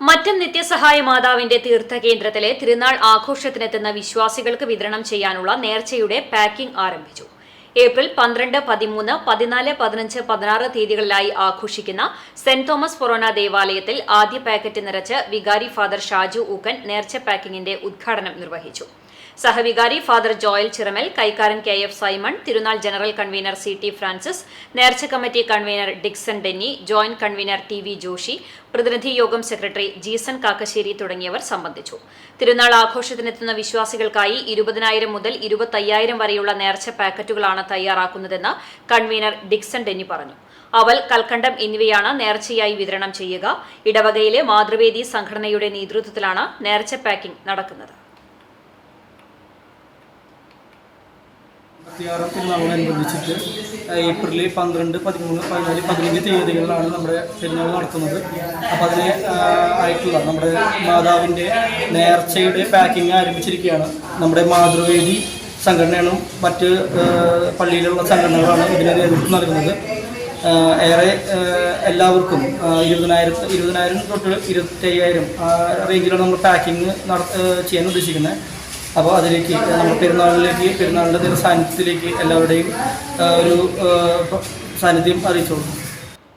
മറ്റം നിത്യസഹായ മാതാവിന്റെ തീർത്ഥകേന്ദ്രത്തിലെ തിരുനാൾ ആഘോഷത്തിനെത്തുന്ന വിശ്വാസികൾക്ക് വിതരണം ചെയ്യാനുള്ള നേർച്ചയുടെ പാക്കിംഗ് ആരംഭിച്ചു. ഏപ്രിൽ പന്ത്രണ്ട് പതിമൂന്ന് പതിനാല് പതിനഞ്ച് പതിനാറ് തീയതികളിലായി ആഘോഷിക്കുന്ന സെന്റ് തോമസ് ഫൊറോന ദേവാലയത്തിൽ ആദ്യ പാക്കറ്റ് നിറച്ച് വികാരി ഫാദർ ഷാജു ഊക്കൻ നേർച്ച പാക്കിംഗിന്റെ ഉദ്ഘാടനം നിർവഹിച്ചു. സഹവികാരി ഫാദർ ജോയൽ ചിറമൽ കൈക്കാരൻ കെ എഫ് സൈമൺ തിരുനാൾ general convener C T Francis നേർച്ച committee convener Dixon Denny joint convener T V Joshi പ്രതിനിധി യോഗം സെക്രട്ടറി ജീസൺ കാക്കശ്ശേരി തുടങ്ങിയവർ സംബന്ധിച്ചു. തിരുനാൾ ആഘോഷത്തിനെത്തുന്ന വിശ്വാസികൾക്കായി ഇരുപതിനായിരം മുതൽ ഇരുപത്തയ്യായിരം വരെയുള്ള നേർച്ച പാക്കറ്റുകളാണ് തയ്യാറാക്കുന്നതെന്ന് കൺവീനർ ഡിക്സൺ ഡെന്നി പറഞ്ഞു. അവൽ കൽക്കണ്ടം എന്നിവയാണ് നേർച്ചയായി വിതരണം ചെയ്യുക. ഇടവകയിലെ മാതൃവേദി സംഘടനയുടെ നേതൃത്വത്തിലാണ് നേർച്ച പാക്കിംഗ് നടക്കുന്നത്. ഇരുപത്തിയാറാം ഏപ്രിൽ പന്ത്രണ്ട് പതിമൂന്ന് പതിനാല് പതിനഞ്ച് തീയതികളിലാണ് നമ്മുടെ പെരുന്നാൾ നടത്തുന്നത് അപ്പോൾ അതിന് ആയിട്ടുള്ള നമ്മുടെ മാതാവിന്റെ നേർച്ചയുടെ പാക്കിംഗ് ആരംഭിച്ചിരിക്കുകയാണ്. നമ്മുടെ മാതൃവേദി സംഘടനയാണ് മറ്റ് പള്ളിയിലുള്ള സംഘടനകളാണ് ഇതിന് നേതൃത്വം നൽകുന്നത്. ഏറെ എല്ലാവർക്കും ഇരുപതിനായിരത്തി ഇരുപതിനായിരം തൊട്ട് ഇരുപത്തയ്യായിരം റേഞ്ചിലാണ് നമ്മൾ പാക്കിംഗ് നട ചെയ്യാൻ ഉദ്ദേശിക്കുന്നത്. അപ്പോൾ അതിലേക്ക് നമ്മൾ പെരുന്നാളിലേക്ക് പെരുന്നാളിന്റെ സാന്നിധ്യത്തിലേക്ക് എല്ലാവരുടെയും ഒരു സാന്നിധ്യം അറിയിച്ചോളൂ